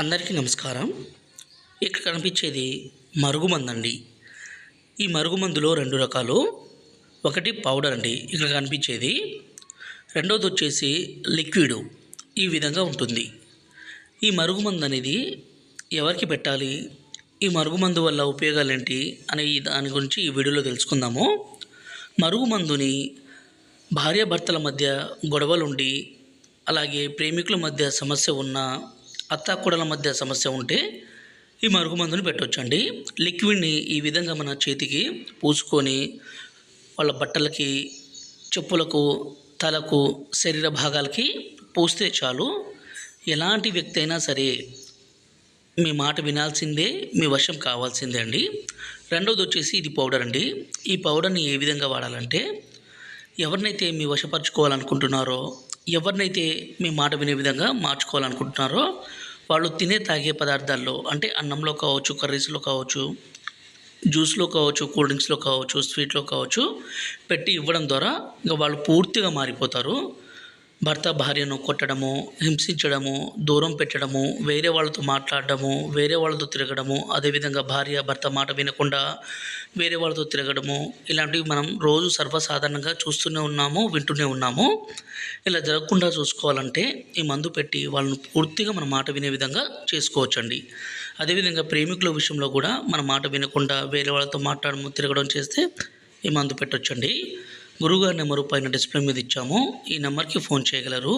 అందరికీ నమస్కారం. ఇక్కడ కనిపించేది మరుగుమందు అండి ఈ మరుగుమందులో రెండు రకాలు. ఒకటి పౌడర్ అండి ఇక్కడ కనిపించేది. రెండోది వచ్చేసి లిక్విడ్ ఈ విధంగా ఉంటుంది. ఈ మరుగుమందు అనేది ఎవరికి పెట్టాలి? ఈ మరుగుమందు వల్ల ఉపయోగాలు ఏంటి? అనే దాని గురించి ఈ వీడియోలో తెలుసుకుందాము. మరుగుమందుని భార్యాభర్తల మధ్య గొడవలుండి అలాగే ప్రేమికుల మధ్య సమస్య ఉన్న అత్తాకూడల మధ్య సమస్య ఉంటే ఈ మరుగుమందుని పెట్టొచ్చండి. లిక్విడ్ని ఈ విధంగా మన చేతికి పూసుకొని వాళ్ళ బట్టలకి చెప్పులకు తలకు శరీర భాగాలకి పూస్తే చాలు. ఎలాంటి వ్యక్తి అయినా సరే మీ మాట వినాల్సిందే మీ వశం కావాల్సిందే అండి. రెండవది వచ్చేసి ఇది పౌడర్ అండి. ఈ పౌడర్ని ఏ విధంగా వాడాలంటే ఎవరినైతే మీ వశపరచుకోవాలనుకుంటున్నారో ఎవరినైతే మీ మాట వినే విధంగా మార్చుకోవాలనుకుంటున్నారో వాళ్ళు తినే తాగే పదార్థాల్లో అంటే అన్నంలో కావచ్చు కర్రీస్లో కావచ్చు జ్యూస్లో కావచ్చు కూల్ డ్రింక్స్లో కావచ్చు స్వీట్లో కావచ్చు పెట్టి ఇవ్వడం ద్వారా ఇంకా వాళ్ళు పూర్తిగా మారిపోతారు. భర్త భార్యను కొట్టడము హింసించడము దూరం పెట్టడము వేరే వాళ్ళతో మాట్లాడడము వేరే వాళ్ళతో తిరగడము అదేవిధంగా భార్య భర్త మాట వినకుండా వేరే వాళ్ళతో తిరగడము ఇలాంటివి మనం రోజు సర్వసాధారణంగా చూస్తూనే ఉన్నాము వింటూనే ఉన్నాము. ఇలా జరగకుండా చూసుకోవాలంటే ఈ మందు పెట్టి వాళ్ళను పూర్తిగా మన మాట వినే విధంగా చేసుకోవచ్చండి. అదేవిధంగా ప్రేమికుల విషయంలో కూడా మన మాట వినకుండా వేరే వాళ్ళతో మాట్లాడము తిరగడం చేస్తే ఈ మందు పెట్టొచ్చండి. గురువుగారి నెంబరు పైన డిస్ప్లే మీద ఇచ్చాము. ఈ నెంబర్కి ఫోన్ చేయగలరు.